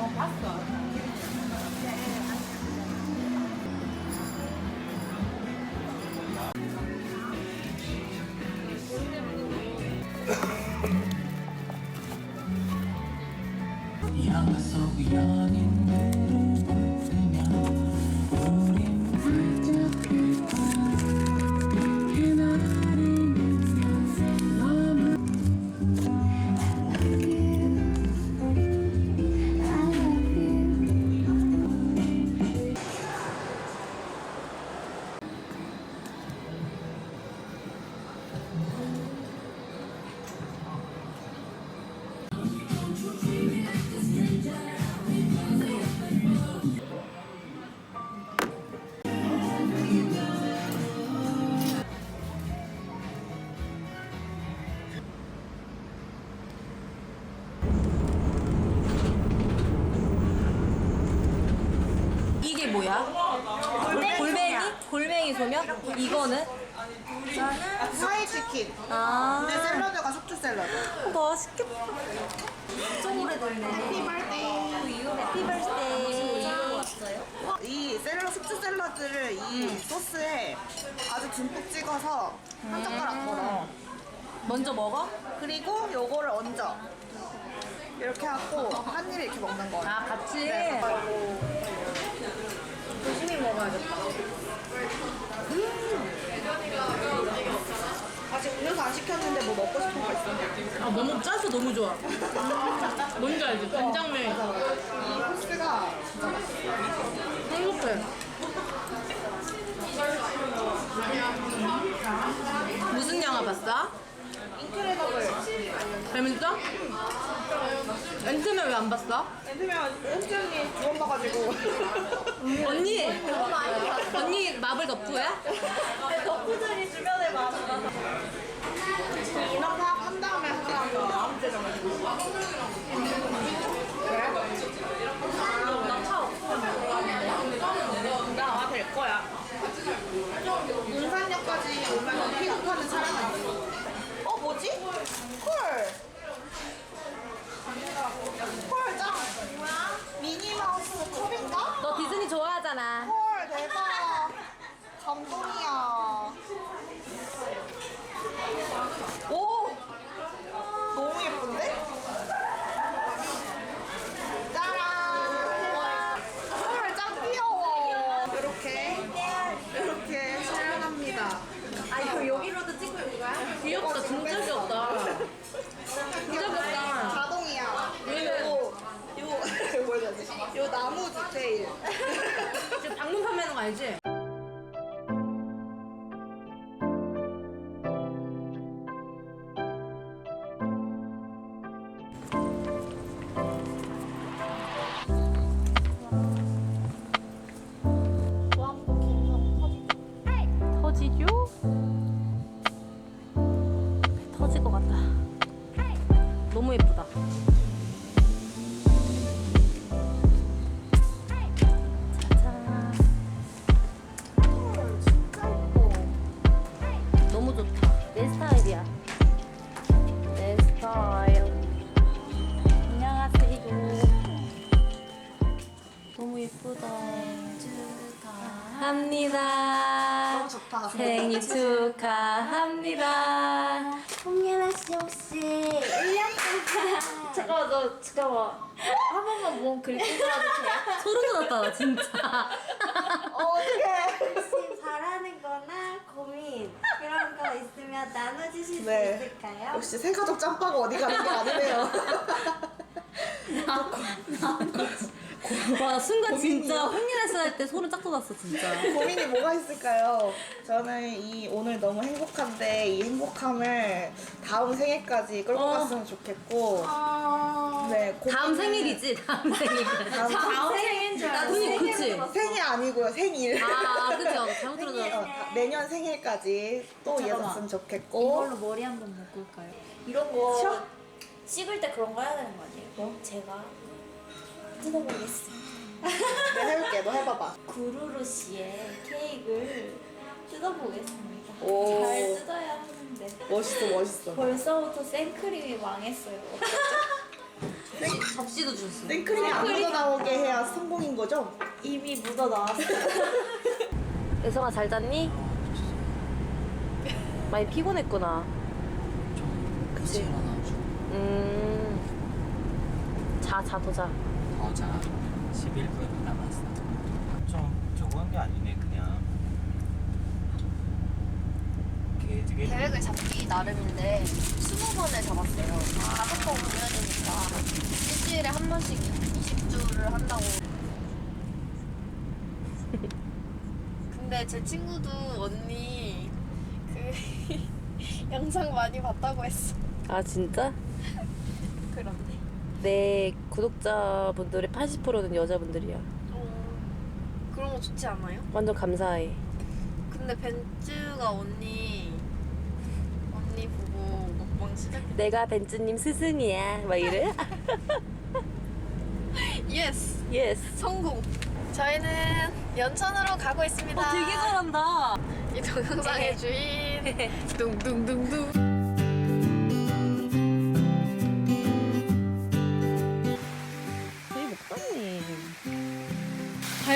영화 속 뭐야? 골뱅이? 골뱅이 소면? 이거는? 사이 치킨. 아, 근데 샐러드가 숙주 샐러드. 맛있겠다. 엄청 오래됐네. 해피버스데이. 해피버스데이. 이 샐러드 숙주 샐러드를 이 소스에 아주 듬뿍 찍어서 한 젓가락 걸어. 먼저 먹어? 그리고 요거를 얹어. 이렇게 하고 한 입에 이렇게 먹는 거야. 아, 같이? 네. 먹어야겠다. 아직 음료수 안 시켰는데 뭐 먹고 싶은 거 있어? 아, 너무 짜서 너무 좋아. 뭔지 알지? 간장면. 이 소스가 진짜 맛있어. 행복해. 무슨 영화 봤어? 인크레더블. 재밌어? 앤트맨 왜 안 봤어? 앤드면 앤드님 두번 봐가지고. 언니! 언니 마블 덕후야? 덕후들이 주변에 많아. 인 잠깐만 너 잠깐만 한 번만 몸 긁고 가도 돼요? 소름 돋았다, 나 진짜. 어떡해 혹시 바라는 거나 고민 그런 거 있으면 나눠주실 네. 수 있을까요? 역시 생가족 짬바가 어디 가는 게 아니네요. 와, 순간 진짜 홍일에서 할 때 소름 쫙 돋았어, 진짜. 고민이 뭐가 있을까요? 저는 이 오늘 너무 행복한데 이 행복함을 다음 생일까지 끌고 어. 갔으면 좋겠고 어... 네 다음 고민은- 생일이지, 다음 생일. 다음, 다음 생일 생일인 줄 알았어. 그니, 그치. 생일 아니고요, 생일. 아, 그쵸. 잘못 생일, 들었어. 어, 다- 내년 생일까지 또 잠깐만. 이어졌으면 좋겠고. 이걸로 머리 한 번 묶을까요? 이런 거 찍을 때 그런 거 해야 되는 거 아니에요? 뭐? 제가 뜯어보겠습니다. 내가 해볼게, 너 해봐봐. 구루루 씨의 케이크를 뜯어보겠습니다. 오. 잘 뜯어야 하는데 멋있어, 멋있어. 벌써부터 생크림이 망했어요. 접시도 주셨어. 생크림이 안 묻어나오게 해야 성공인 거죠? 이미 묻어 나왔어요. 예성아 잘 잤니? 많이 피곤했구나. 그치 음. 자, 자, 더 자. 더자 11분 남았어 좀 저거 한 게 아니네 그냥 이게 되게 계획을 잡기 나름인데 20번을 잡았어요. 다섯 번 올려야 되니까 일주일에 한 번씩 20주를 한다고. 근데 제 친구도 언니 그 영상 많이 봤다고 했어. 아 진짜? 내 구독자분들의 80%는 여자분들이야. 그런 거 좋지 않아요? 완전 감사해. 근데 벤츠가 언니 언니 보고 먹방 시작했 내가 벤츠님 스승이야. 막 이래? 예스 예스. 성공 저희는 연천으로 가고 있습니다 어, 되게 잘한다. 이 동영상의 주인 둥둥둥둥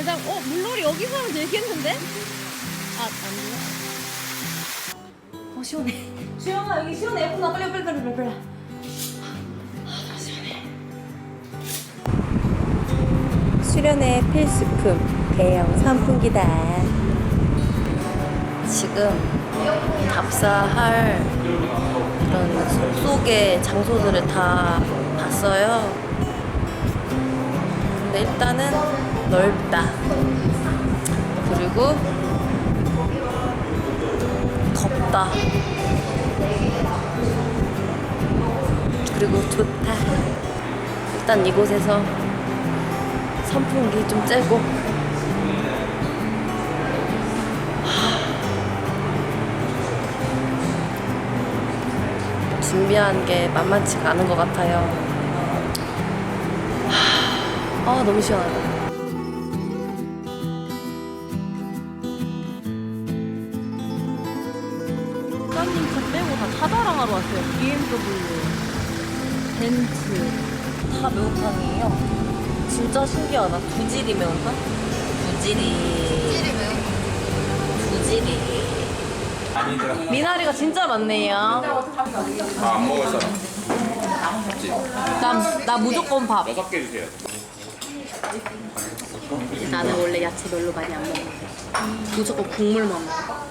달장. 어 물놀이 여기서 하면 되겠는데? 아 아니요. 어 시원해. 수영아 여기 시원해. 예쁘다 빨리 빨리 빨리 빨리 빨리. 수련의 필수품 대형 선풍기다. 지금 답사할 그런 속속의 장소들을 다 봤어요. 근데 일단은 넓다 그리고 덥다 그리고 좋다. 일단 이곳에서 선풍기 좀 쬐고 하, 준비한 게 만만치가 않은 것 같아요. 하, 아 너무 시원하다. 차자랑하러 왔어요. BMW, 벤츠 다 매운탕이에요. 진짜 신기하다. 두 질이 매운탕? 두 질이. 두질이 매운탕. 두질이. 아니더라 미나리가 진짜 많네요. 안 먹을 사람 나, 나 무조건 밥. 여섯 개 주세요. 나는 원래 야채 별로 많이 안 먹는데. 무조건 국물만 먹어.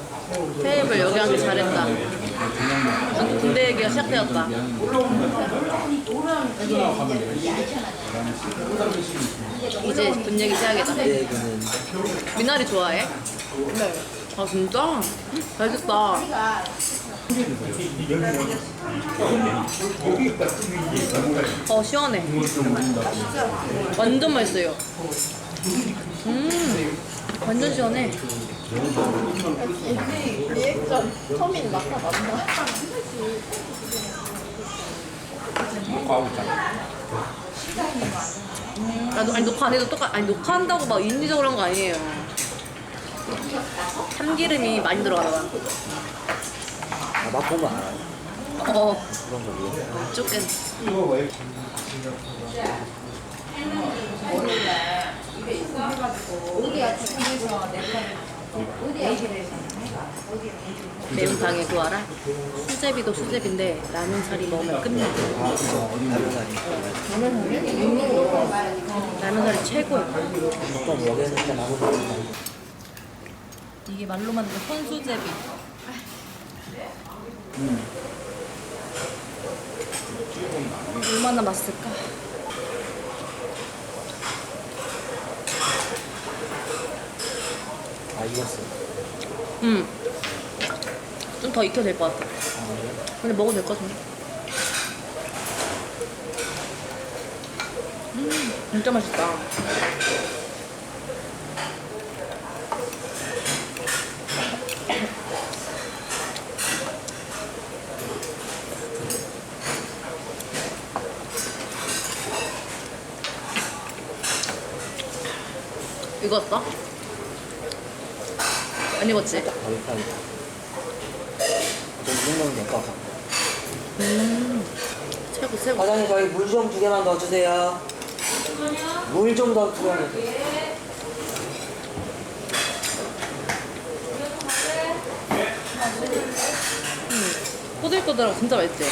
테이블 여기 앉기 잘했다. 군대 얘기가 시작되었다. 이제 돈 얘기 시작이다. 미나리 좋아해? 네. 아 진짜? 맛있다. 어 시원해. 완전 맛있어요. 음 완전 시원해. 있잖아. 나도 아니 녹화 안 해도 똑같 아니 녹화한다고 막 인위적으로 한 거 아니에요. 참기름이 많이 들어가나 봐. 아, 맛보면 알아요. 어 그런 거고요. 조금. 매운탕에 구하라. 수제비도 수제비인데 라면 사리 먹으면 끝나. 라면 사리 최고야. 이게 말로 만든 손수제비. 얼마나 맛있을까? 아 익었어. 음. 좀 더 익혀도 될 것 같아. 아 그래? 근데 먹어도 될 것 같은데. 음, 진짜 맛있다. 익었어? 안 익었지? 가격하니까. 좀이 정도면 될것 같아. 최고 최고. 과장님 저희 물 좀 두 개만 더 주세요. 물 좀 더 두 개만 주세요. 꼬들꼬들하고 진짜 맛있지?